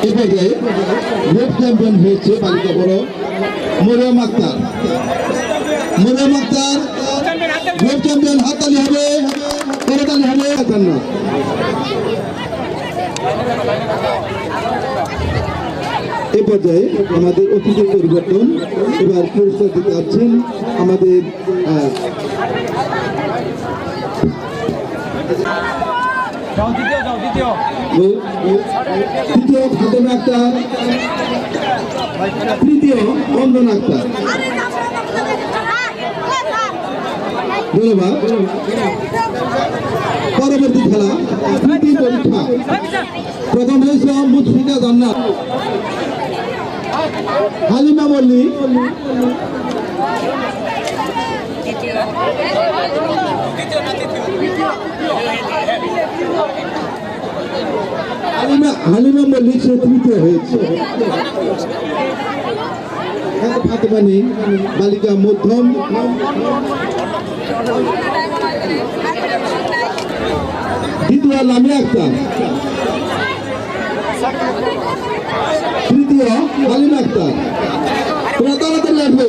এ পর্যায়ে great champion হয়েছে বালিকা বড় মরিয়ম আক্তার। মরিয়ম আক্তার গ্রেট চ্যাম্পিয়ন হাততালি হবে করতালি হবে এ পর্যায়ে আমাদের অতিথি পরিবর্তন, এবার পুরস্কার দিতে যাচ্ছেন আমাদের আহ, যাও দ্বিতীয় যাও দ্বিতীয় তৃতীয় ফাতেমা আক্তার তৃতীয় অন্দন আক্তার ধন্যবাদ। পরবর্তী খেলা তৃতীয় পরীক্ষা। প্রথম হয়েছে মুশফিকা জান্নাত। হালিমা মল্লিক। হালিমা হালিমা মল্লিক সে তৃতীয় হয়েছে। এখন ফাতেমা নেই, বালিকা মধ্যম। দ্বিতীয় লামিয়া আক্তার তৃতীয় হালিমা আক্তার তোমরা তাড়াতাড়ি আসবে।